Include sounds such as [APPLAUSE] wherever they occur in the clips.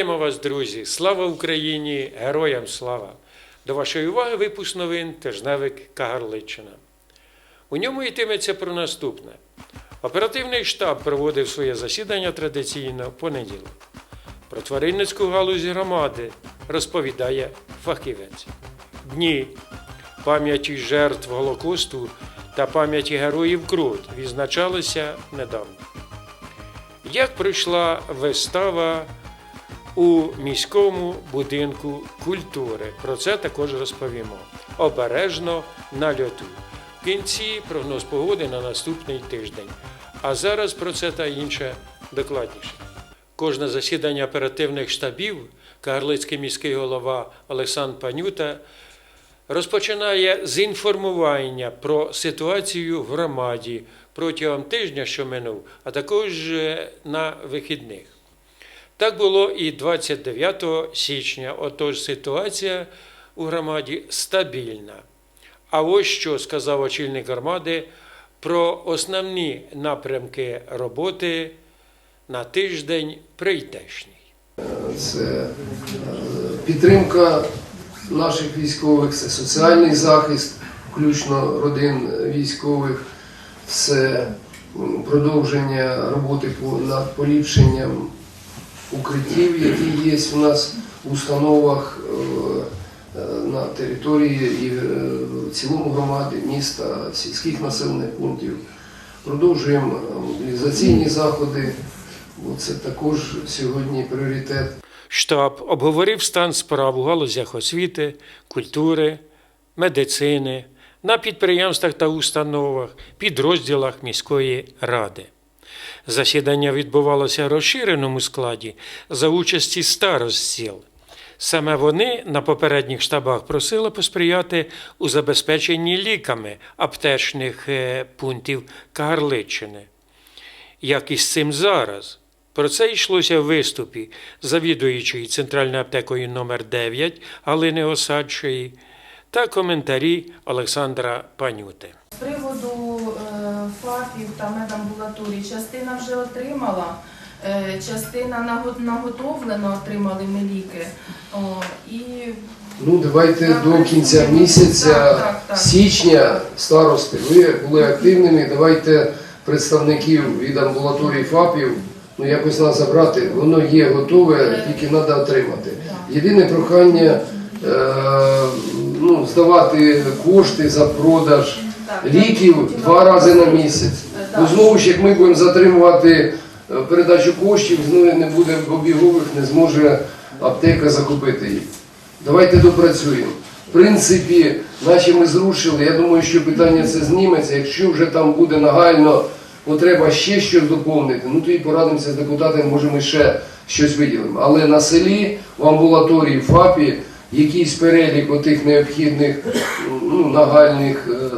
Вітаємо вас, друзі! Слава Україні! Героям слава! До вашої уваги випуск новин тижневик Кагарличина. У ньому йтиметься про наступне. Оперативний штаб проводив своє засідання традиційно в понеділок. Про тваринницьку галузь громади розповідає фахівець. Дні пам'яті жертв Голокосту та пам'яті героїв Крут відзначалися недавно. Як пройшла вистава у міському будинку культури? Про це також розповімо. Обережно на льоту. В кінці прогноз погоди на наступний тиждень. А зараз про це та інше докладніше. Кожне засідання оперативних штабів Кагарлицький міський голова Олександр Панюта розпочинає з інформування про ситуацію в громаді протягом тижня, що минув, а також е, на вихідних. Так було і 29 січня. Отож, ситуація у громаді стабільна. А ось що сказав очільник громади про основні напрямки роботи на тиждень прийдешній. це е, підтримка наших військових, це соціальний захист, включно родин військових, це продовження роботи над поліпшенням укриттів, які є у нас в установах е, е, на території і е, в цілому громади, міста, сільських населених пунктів. Продовжуємо мобілізаційні заходи. бо Це також сьогодні пріоритет. Штаб обговорив стан справ у галузях освіти, культури, медицини, на підприємствах та установах, підрозділах міської ради. Засідання відбувалося в розширеному складі за участі старост сіл. Саме вони на попередніх штабах просили посприяти у забезпеченні ліками аптечних е, пунктів Кагарличчини як і з цим зараз. Про це йшлося в виступі завідуючої центральною аптекою номер 9 Галини Осадчої та коментарі Олександра Панюти. З приводу ФАПів та медамбулаторій частина вже отримала, е, частина наго- наготовлено отримали ми ліки. О, і Ну, давайте Так, до кінця місяця так, так. січня старости. Ви були активними. Давайте представників від амбулаторії ФАПів ну якось нас забрати. Воно є готове, тільки треба отримати. Єдине прохання е, ну, здавати кошти за продаж ліків два рази на місяць. Так. Бо знову ж як ми будемо затримувати е, передачу коштів, знову не буде обігових, не зможе аптека закупити їх. Давайте допрацюємо. В принципі, наші ми зрушили. Я думаю, що питання це зніметься. Якщо вже там буде нагально потреба ще щось доповнити, ну то і порадимося з депутатами, може ми ще щось виділимо. Але на селі, в амбулаторії, в ФАПі, якийсь перелік отих необхідних ну, нагальних е,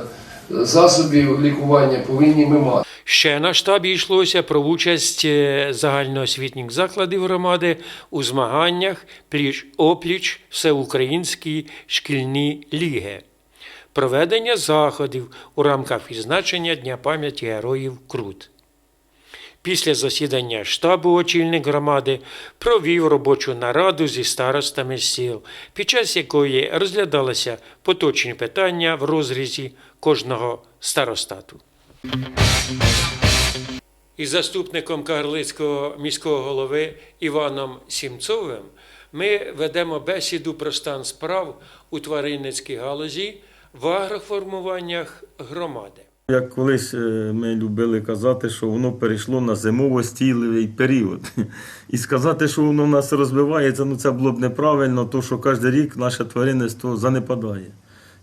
засобів лікування повинні ми мати. Ще на штабі йшлося про участь е, загальноосвітніх закладів громади у змаганнях пліч-опліч всеукраїнські шкільні ліги, проведення заходів у рамках відзначення Дня пам'яті героїв Крут. Після засідання штабу очільник громади провів робочу нараду зі старостами сіл, під час якої розглядалися поточні питання в розрізі кожного старостату. Із заступником Кагарлицького міського голови Іваном Сімцовим ми ведемо бесіду про стан справ у тваринницькій галузі в агроформуваннях громади. Як колись е, ми любили казати, що воно перейшло на зимово-стійливий період. [LAUGHS] І сказати, що воно в нас розвивається, ну це було б неправильно, тому що кожен рік наше тваринництво занепадає.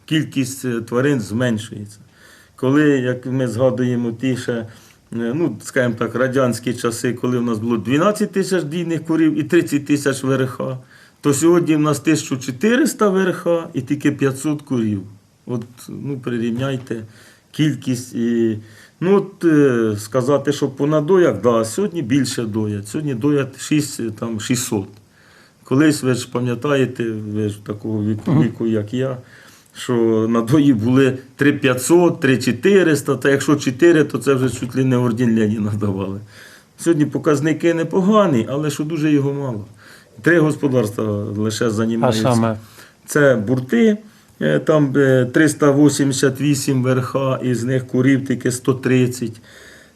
Кількість е, тварин зменшується. Коли, як ми згадуємо ті ще, е, ну, скажімо так, радянські часи, коли в нас було 12 тисяч дійних курів і 30 тисяч верха, то сьогодні в нас 1400 верха і тільки 500 курів. От ну, прирівняйте кількість і. Ну, от, е, сказати, що по надоях, да, сьогодні більше доять. Сьогодні доять 6, там, 600. Колись ви ж пам'ятаєте, ви ж такого віку, віку, як я, що надої були 3500, 3400, та якщо 4, то це вже чуть ли не орден Леніна давали. Сьогодні показники непогані, але що дуже його мало. Три господарства лише займаються. Це бурти, е, там е, 388 верха, із них курів тільки 130.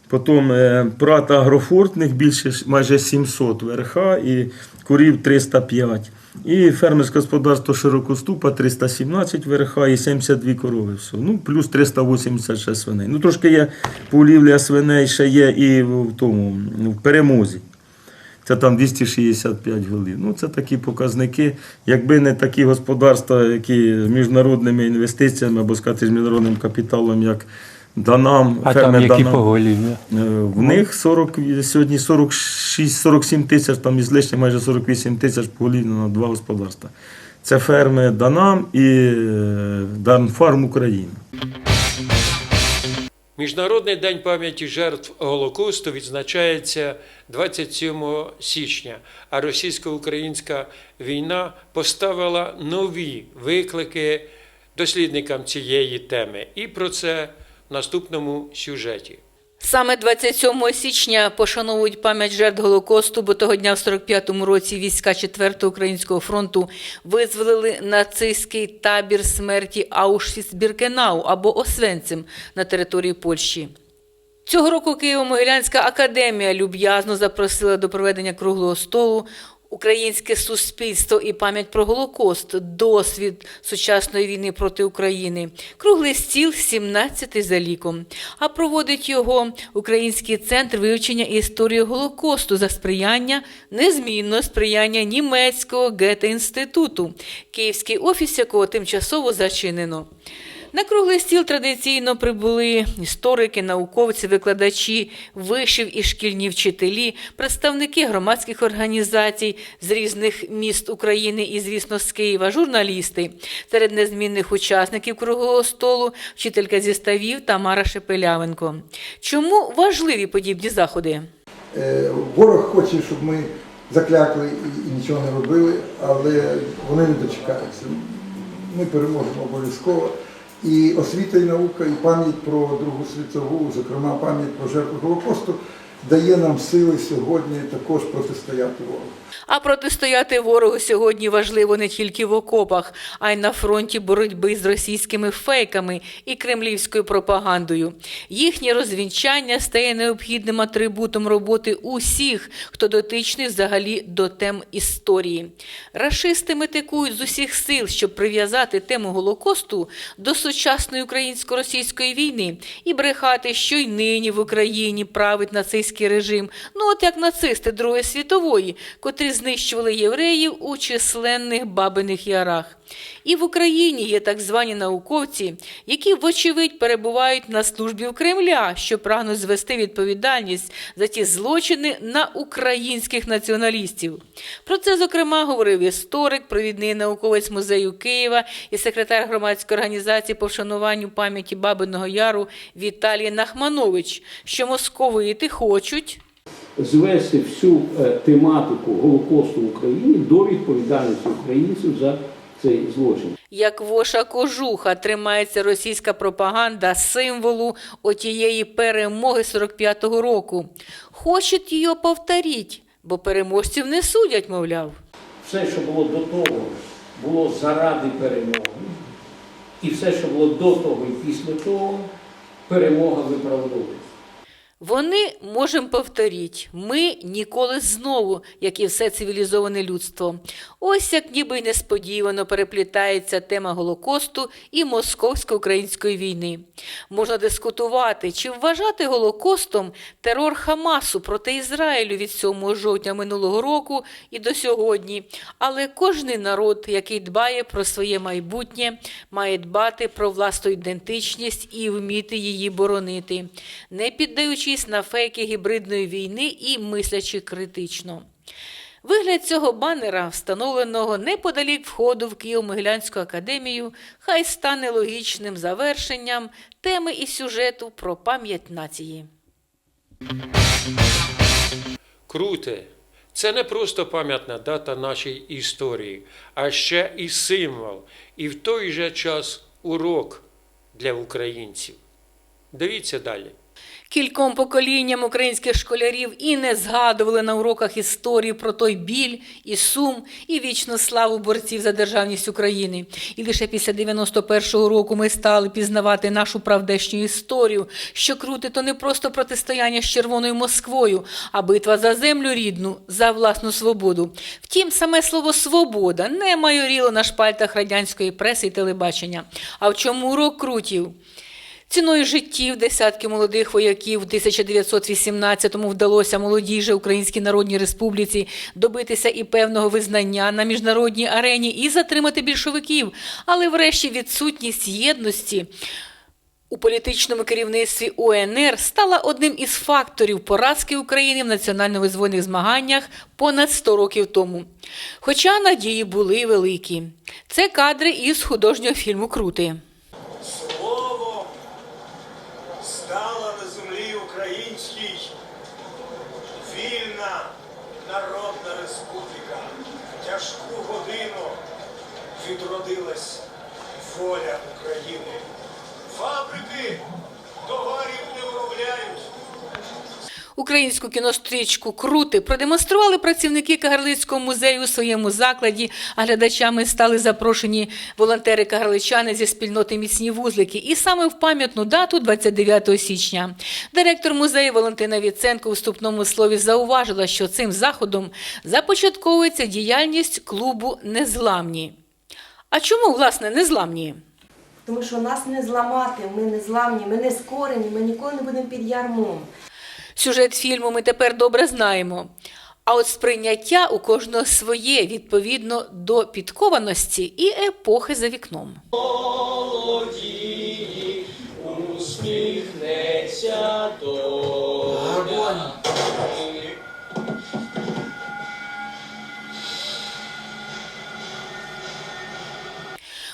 Потім е, прат агрофортних більше майже 700 верха і курів 305. І фермерське господарство широкоступа 317 верха і 72 корови. Все. Ну, плюс 386 свиней. Ну, трошки є полівля свиней, ще є і в тому в перемозі. Це там 265 голів. Ну, це такі показники. Якби не такі господарства, які з міжнародними інвестиціями або сказати, з міжнародним капіталом, як Данам, А там які Данам, поголів'я? е, в них 40, сьогодні 46-47 тисяч, там із лишнім майже 48 тисяч поголів'я на два господарства. Це ферми Данам і е, Данфарм Україна. Міжнародний день пам'яті жертв Голокосту відзначається 27 січня, а російсько-українська війна поставила нові виклики дослідникам цієї теми. І про це в наступному сюжеті. Саме 27 січня пошановують пам'ять жертв Голокосту, бо того дня в 45-му році війська 4-го Українського фронту визволили нацистський табір смерті Аушвіц-Біркенау або Освенцим на території Польщі. Цього року Києво-Могилянська академія люб'язно запросила до проведення круглого столу Українське суспільство і пам'ять про Голокост, досвід сучасної війни проти України. Круглий стіл 17 за ліком. А проводить його Український центр вивчення історії Голокосту за сприяння, незмінно сприяння німецького гете-інституту, київський офіс якого тимчасово зачинено. На круглий стіл традиційно прибули історики, науковці, викладачі, вишів і шкільні вчителі, представники громадських організацій з різних міст України і, звісно, з Києва, журналісти. Серед незмінних учасників круглого столу вчителька зі ставів Тамара Шепелявенко. Чому важливі подібні заходи? Е, Ворог хоче, щоб ми заклякли і, і нічого не робили, але вони не дочекаються. Ми переможемо обов'язково. І освіта і наука, і пам'ять про Другу світову, зокрема пам'ять про жертву Голокосту, дає нам сили сьогодні також протистояти ворогу. А протистояти ворогу сьогодні важливо не тільки в окопах, а й на фронті боротьби з російськими фейками і кремлівською пропагандою. Їхнє розвінчання стає необхідним атрибутом роботи усіх, хто дотичний взагалі до тем історії. Рашисти метикують з усіх сил, щоб прив'язати тему Голокосту до сучасної українсько-російської війни і брехати, що й нині в Україні править нацистський режим. Ну от як нацисти Другої світової, котрі знищували євреїв у численних бабиних ярах. І в Україні є так звані науковці, які, вочевидь, перебувають на службі в Кремля, що прагнуть звести відповідальність за ті злочини на українських націоналістів. Про це, зокрема, говорив історик, провідний науковець музею Києва і секретар громадської організації по вшануванню пам'яті Бабиного Яру Віталій Нахманович, що московити хочуть. Звести всю е, тематику Голокосту в Україні до відповідальності українців за цей злочин. Як воша кожуха тримається російська пропаганда символу отієї перемоги 45-го року. Хочуть її повторіть, бо переможців не судять, мовляв. Все, що було до того, було заради перемоги. І все, що було до того і після того, перемога виправдовується. Вони можемо повторіть, ми ніколи знову, як і все цивілізоване людство. Ось як ніби й несподівано переплітається тема Голокосту і московсько-української війни. Можна дискутувати, чи вважати Голокостом терор Хамасу проти Ізраїлю від 7 жовтня минулого року і до сьогодні. Але кожний народ, який дбає про своє майбутнє, має дбати про власну ідентичність і вміти її боронити, не піддаючись на фейки гібридної війни і мислячи критично. Вигляд цього банера, встановленого неподалік входу в Києво-Могилянську академію, хай стане логічним завершенням теми і сюжету про пам'ять нації. Круте. Це не просто пам'ятна дата нашій історії, а ще і символ, і в той же час урок для українців. Дивіться далі. Кільком поколінням українських школярів і не згадували на уроках історії про той біль і сум, і вічну славу борців за державність України. І лише після 91-го року ми стали пізнавати нашу правдешню історію, що крути то не просто протистояння з Червоною Москвою, а битва за землю рідну, за власну свободу. Втім, саме слово свобода не майоріло на шпальтах радянської преси і телебачення. А в чому урок крутів? Ціною життів десятки молодих вояків в 1918-му вдалося молодій же Українській Народній Республіці добитися і певного визнання на міжнародній арені і затримати більшовиків, але врешті відсутність єдності у політичному керівництві УНР стала одним із факторів поразки України в національно-визвольних змаганнях понад 100 років тому. Хоча надії були великі. Це кадри із художнього фільму Крути. Слово стала на землі українській вільна народна республіка. В тяжку годину відродилась воля України. Фабрики товарів не виробляють. Українську кінострічку Крути продемонстрували працівники Кагарлицького музею у своєму закладі, а глядачами стали запрошені волонтери-кагарличани зі спільноти Міцні вузлики. І саме в пам'ятну дату, 29 січня, директор музею Валентина Віценко у вступному слові зауважила, що цим заходом започатковується діяльність клубу Незламні. А чому, власне, незламні? Тому що нас не зламати, ми не зламні, ми не скорені, ми ніколи не будемо під ярмом. Сюжет фільму ми тепер добре знаємо. А от сприйняття у кожного своє відповідно до підкованості і епохи за вікном.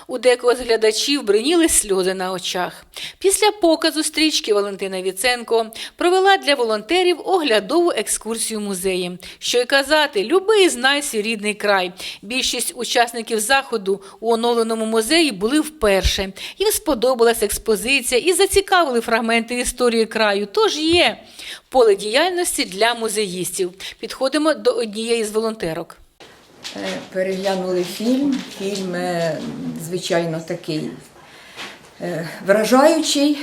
У декого з глядачів бриніли сльози на очах. Після показу стрічки Валентина Віценко провела для волонтерів оглядову екскурсію музеї. Що й казати, любий знай свій рідний край. Більшість учасників заходу у оновленому музеї були вперше. Їм сподобалась експозиція і зацікавили фрагменти історії краю. Тож є поле діяльності для музеїстів. Підходимо до однієї з волонтерок. Е, Переглянули фільм. Фільм, е, звичайно, такий е, вражаючий,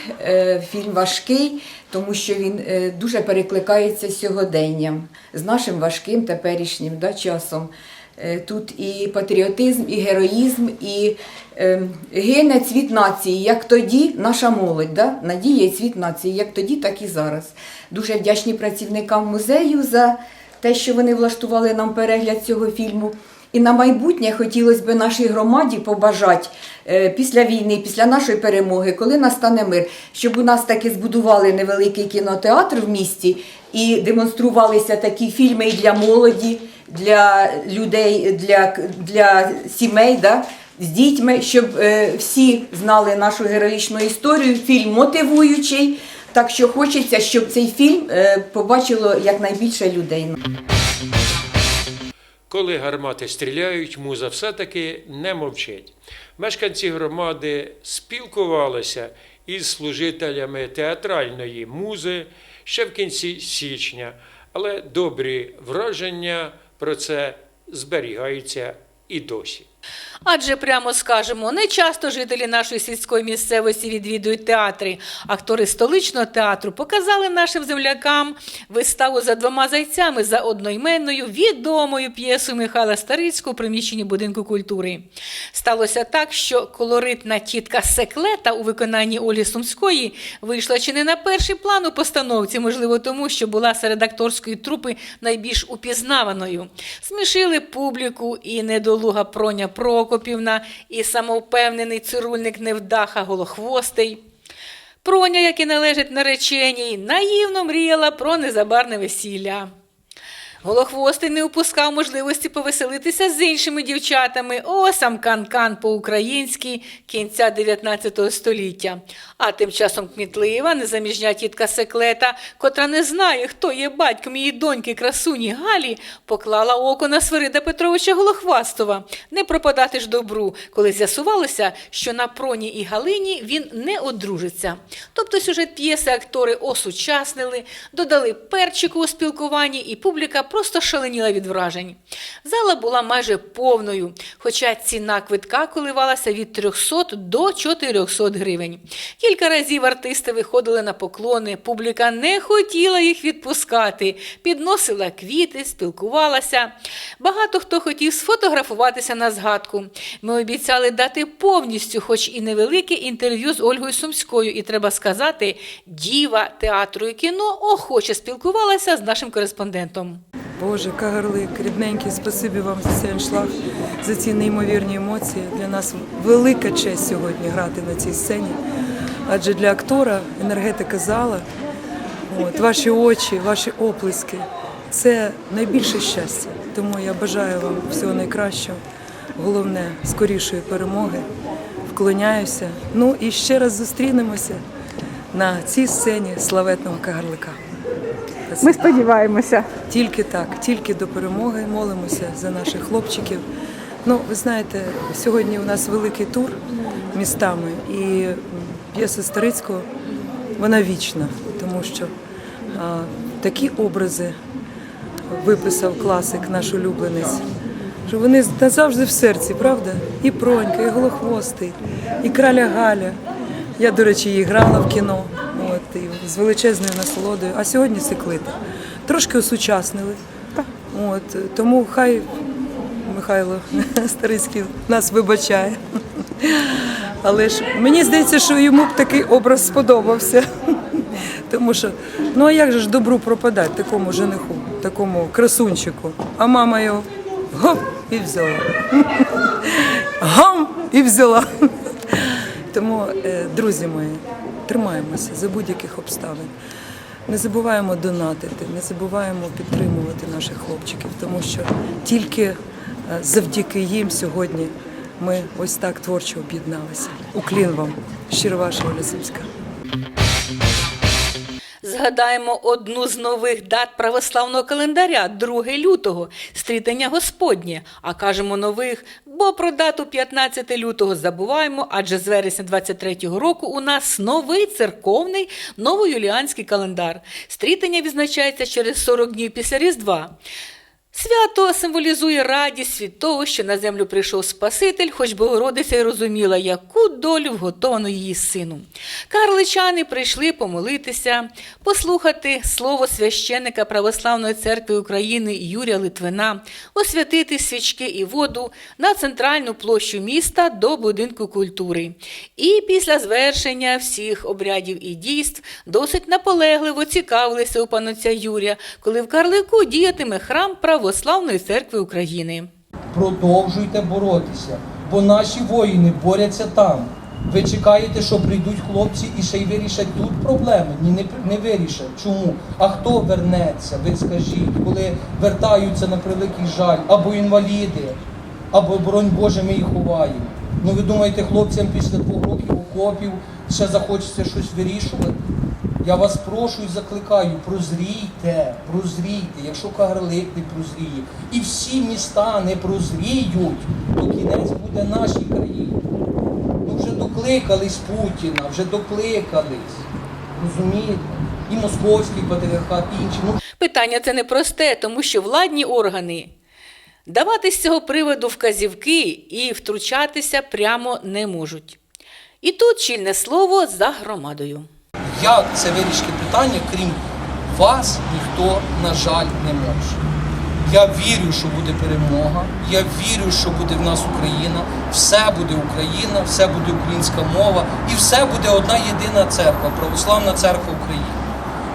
фільм важкий, тому що він дуже перекликається сьогоденням, з нашим важким теперішнім да, часом. Тут і патріотизм, і героїзм, і гине цвіт нації, як тоді наша молодь, да? надія і цвіт нації, як тоді, так і зараз. Дуже вдячні працівникам музею за те, що вони влаштували нам перегляд цього фільму. І на майбутнє хотілося б нашій громаді побажати е, після війни, після нашої перемоги, коли настане мир, щоб у нас таки збудували невеликий кінотеатр в місті і демонструвалися такі фільми і для молоді, для людей, для, для сімей. Да? З дітьми, щоб е, всі знали нашу героїчну історію. Фільм мотивуючий. Так що хочеться, щоб цей фільм е, побачило якнайбільше людей. Коли гармати стріляють, муза все-таки не мовчить. Мешканці громади спілкувалися із служителями театральної музи ще в кінці січня, але добрі враження про це зберігаються і досі. Адже прямо скажемо, не часто жителі нашої сільської місцевості відвідують театри. Актори столичного театру показали нашим землякам виставу за двома зайцями за одноіменною відомою п'єсою Михайла Старицького у приміщенні будинку культури. Сталося так, що колоритна тітка Секлета у виконанні Олі Сумської вийшла чи не на перший план у постановці, можливо, тому що була серед акторської трупи найбільш упізнаваною. Смішили публіку і недолуга проня Прокопівна, і самовпевнений цирульник невдаха Голохвостий. Проня, як і належить нареченій, наївно мріяла про незабарне весілля. Голохвостий не упускав можливості повеселитися з іншими дівчатами. О, сам кан-кан по-українськи кінця 19 століття. А тим часом кмітлива, незаміжня тітка Секлета, котра не знає, хто є батьком її доньки красуні Галі, поклала око на Свирида Петровича Голохвастова. Не пропадати ж добру, коли з'ясувалося, що на Проні і Галині він не одружиться. Тобто сюжет п'єси актори осучаснили, додали перчику у спілкуванні, і публіка просто шаленіла від вражень. Зала була майже повною, хоча ціна квитка коливалася від 300 до 400 гривень. Кілька разів артисти виходили на поклони, публіка не хотіла їх відпускати, підносила квіти, спілкувалася. Багато хто хотів сфотографуватися на згадку. Ми обіцяли дати повністю, хоч і невелике інтерв'ю з Ольгою Сумською, і треба сказати, діва театру і кіно охоче спілкувалася з нашим кореспондентом. Боже, Кагарлик, рідненький, спасибі вам за цей аншлаг, за ці неймовірні емоції. Для нас велика честь сьогодні грати на цій сцені. Адже для актора енергетика зала, от, ваші очі, ваші оплески це найбільше щастя. Тому я бажаю вам всього найкращого. Головне, скорішої перемоги. Вклоняюся. Ну і ще раз зустрінемося на цій сцені славетного Кагарлика. Ми сподіваємося. Тільки так, тільки до перемоги молимося за наших хлопчиків. Ну, ви знаєте, сьогодні у нас великий тур містами, і п'єса Старицького вона вічна, тому що а, такі образи виписав класик, наш улюбленець, що вони назавжди в серці, правда? І Пронька, і Голохвостий, і краля Галя. Я, до речі, її грала в кіно. От, і з величезною насолодою. А сьогодні Секлита. Трошки осучаснили. От, тому хай Михайло Старицький нас вибачає. Але ж мені здається, що йому б такий образ сподобався. Тому що, ну а як же ж добру пропадати такому жениху, такому красунчику? А мама його гоп і взяла. Гам і взяла. Тому, е, друзі мої, тримаємося за будь-яких обставин. Не забуваємо донатити, не забуваємо підтримувати наших хлопчиків, тому що тільки е, завдяки їм сьогодні ми ось так творчо об'єдналися. Уклін вам, щиро ваша Оля Сумська. Згадаємо одну з нових дат православного календаря 2 лютого стрітання Господнє. А кажемо нових, бо про дату 15 лютого забуваємо, адже з вересня 23-го року у нас новий церковний новоюліанський календар. Стрітання відзначається через 40 днів після Різдва. Свято символізує радість від того, що на землю прийшов Спаситель, хоч Богородиця й розуміла, яку долю вготовано її сину. Карличани прийшли помолитися, послухати слово священника Православної церкви України Юрія Литвина, освятити свічки і воду на центральну площу міста до будинку культури. І після звершення всіх обрядів і дійств досить наполегливо цікавилися у панотця Юрія, коли в Карлику діятиме храм Православної церкви України. Продовжуйте боротися, бо наші воїни борються там. Ви чекаєте, що прийдуть хлопці і ще й вирішать тут проблеми? Ні, не, не вирішать. Чому? А хто вернеться? Ви скажіть, коли вертаються на превеликий жаль, або інваліди, або, боронь Боже, ми їх ховаємо. Ну ви думаєте, хлопцям після двох років окопів ще захочеться щось вирішувати? Я вас прошу і закликаю, прозрійте, прозрійте, якщо Кагарлик не прозріє, і всі міста не прозріють, то кінець буде нашій країні. Ну вже докликались Путіна, вже докликались. Розумієте? І московський патріархат, і інші. Ну, Питання це непросте, тому що владні органи давати з цього приводу вказівки і втручатися прямо не можуть. І тут чільне слово за громадою. Як це вирішити питання, крім вас, ніхто, на жаль, не може. Я вірю, що буде перемога. Я вірю, що буде в нас Україна. Все буде Україна, все буде українська мова, і все буде одна єдина церква, православна церква України.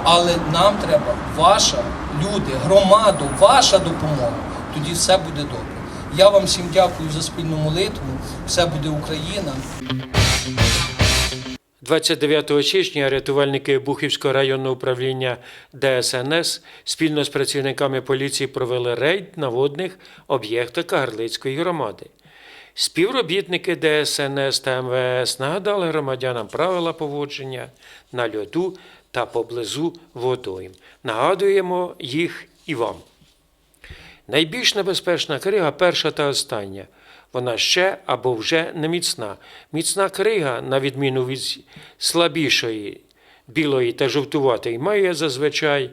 Але нам треба ваша, люди, громаду, ваша допомога. Тоді все буде добре. Я вам всім дякую за спільну молитву. Все буде Україна. 29 січня рятувальники Бухівського районного управління ДСНС спільно з працівниками поліції провели рейд на водних об'єктах Кагарлицької громади. Співробітники ДСНС та МВС нагадали громадянам правила поводження на льоду та поблизу водойм. Нагадуємо їх і вам. Найбільш небезпечна крига перша та остання. Вона ще або вже не міцна. Міцна крига, на відміну від слабішої, білої та жовтуватої, має зазвичай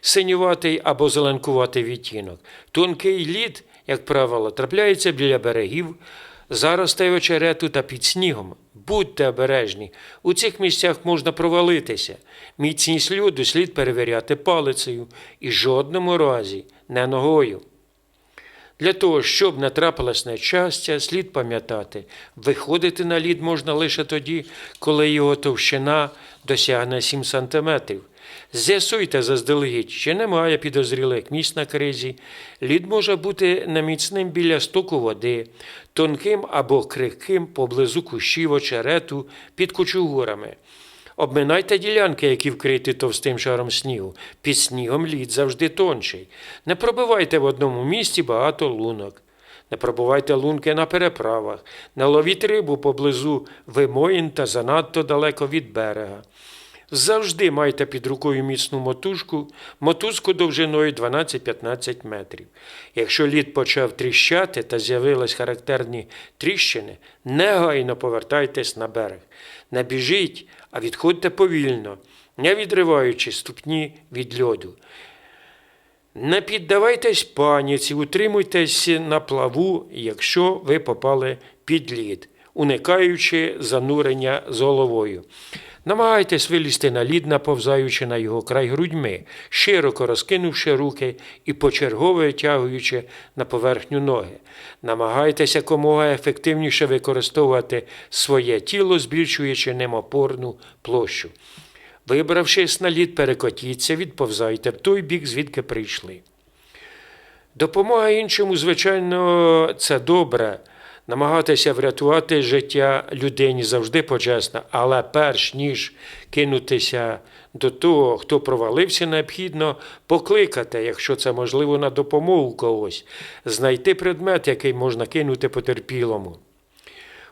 синюватий або зеленкуватий відтінок. Тонкий лід, як правило, трапляється біля берегів, заростей очерету та під снігом. Будьте обережні. У цих місцях можна провалитися. Міцність льоду слід перевіряти палицею і жодному разі не ногою. Для того, щоб не трапилось нещастя, слід пам'ятати, виходити на лід можна лише тоді, коли його товщина досягне 7 см. З'ясуйте заздалегідь, чи немає підозрілих місць на кризі. Лід може бути неміцним біля стоку води, тонким або крихким поблизу кущів очерету під кучугурами. Обминайте ділянки, які вкриті товстим шаром снігу. Під снігом лід завжди тонший. Не пробивайте в одному місці багато лунок. Не пробувайте лунки на переправах, не ловіть рибу поблизу вимоїн та занадто далеко від берега. Завжди майте під рукою міцну мотузку, мотузку довжиною 12-15 метрів. Якщо лід почав тріщати та з'явились характерні тріщини, негайно повертайтесь на берег. Не біжіть, а відходьте повільно, не відриваючи ступні від льоду. Не піддавайтесь паніці, утримуйтесь на плаву, якщо ви попали під лід, уникаючи занурення з головою. Намагайтесь вилізти на лід, наповзаючи на його край грудьми, широко розкинувши руки і почергово витягуючи на поверхню ноги. Намагайтеся якомога ефективніше використовувати своє тіло, збільшуючи ним опорну площу. Вибравшись на лід, перекотіться, відповзайте в той бік, звідки прийшли. Допомога іншому, звичайно, це добре. Намагатися врятувати життя людині завжди почесно, але перш ніж кинутися до того, хто провалився, необхідно покликати, якщо це можливо, на допомогу когось, знайти предмет, який можна кинути потерпілому.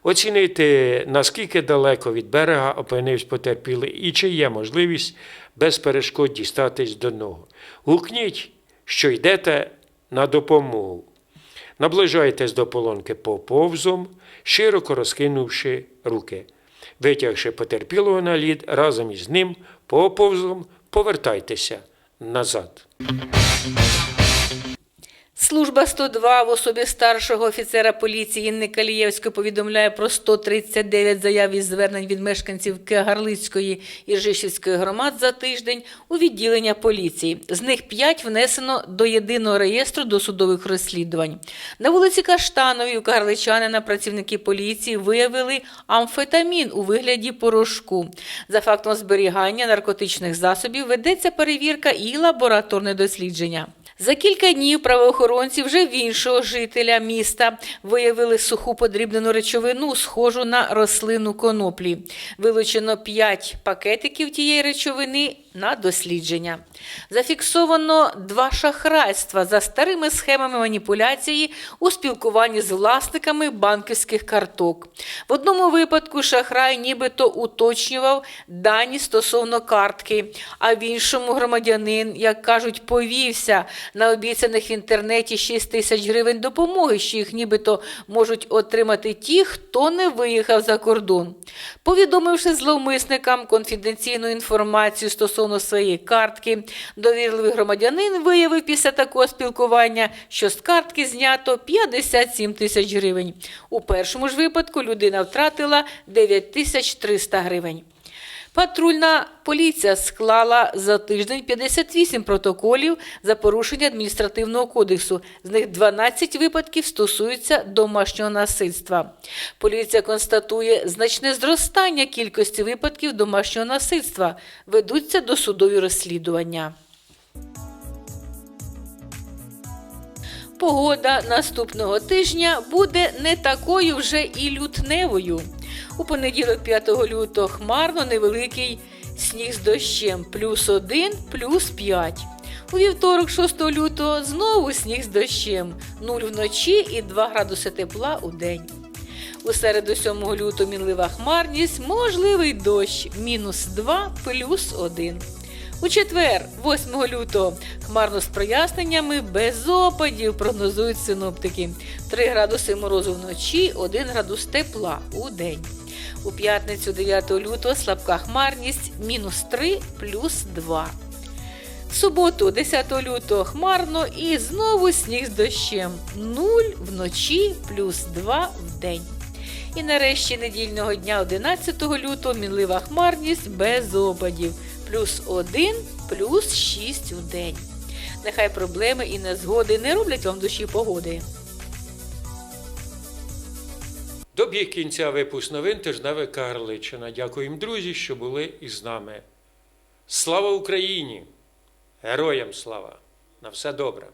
Оцінити, наскільки далеко від берега опинився потерпілий і чи є можливість без перешкод дістатись до нього. Гукніть, що йдете на допомогу. Наближайтесь до полонки поповзом, широко розкинувши руки. Витягши потерпілого на лід, разом із ним поповзом повертайтеся назад. Служба 102 в особі старшого офіцера поліції Інни Калієвської повідомляє про 139 заяв із звернень від мешканців Кагарлицької і Жишівської громад за тиждень у відділення поліції. З них 5 внесено до єдиного реєстру досудових розслідувань. На вулиці Каштановій у Кагарличанина працівники поліції виявили амфетамін у вигляді порошку. За фактом зберігання наркотичних засобів ведеться перевірка і лабораторне дослідження. За кілька днів правоохоронці вже в іншого жителя міста виявили суху подрібнену речовину, схожу на рослину коноплі. Вилучено 5 пакетиків тієї речовини на дослідження. Зафіксовано два шахрайства за старими схемами маніпуляції у спілкуванні з власниками банківських карток. В одному випадку шахрай нібито уточнював дані стосовно картки, а в іншому громадянин, як кажуть, повівся на обіцяних в інтернеті 6 тисяч гривень допомоги, що їх нібито можуть отримати ті, хто не виїхав за кордон. Повідомивши зловмисникам конфіденційну інформацію стосовно своєї картки, довірливий громадянин виявив після такого спілкування, що з картки знято 57 тисяч гривень. У першому ж випадку людина втратила 9 тисяч 300 гривень. Патрульна поліція склала за тиждень 58 протоколів за порушення адміністративного кодексу. З них 12 випадків стосуються домашнього насильства. Поліція констатує значне зростання кількості випадків домашнього насильства. Ведуться досудові розслідування. Погода наступного тижня буде не такою вже і лютневою. У понеділок 5 лютого хмарно невеликий сніг з дощем плюс 1, плюс 5. У вівторок 6 лютого знову сніг з дощем 0 вночі і 2 градуси тепла у день. У середу 7 лютого мінлива хмарність, можливий дощ мінус 2 плюс 1. У четвер, 8 лютого, хмарно з проясненнями без опадів прогнозують синоптики. 3 градуси морозу вночі, 1 градус тепла у день. У п'ятницю 9 лютого слабка хмарність мінус 3 плюс 2. В суботу, 10 лютого, хмарно і знову сніг з дощем 0 вночі плюс 2 в день. І нарешті недільного дня 11 лютого мінлива хмарність без опадів плюс 1 плюс 6 у день. Нехай проблеми і незгоди не роблять вам душі погоди. Добіг кінця випуск новин тижневе Карличина. Дякуємо, друзі, що були із нами. Слава Україні! Героям слава! На все добре!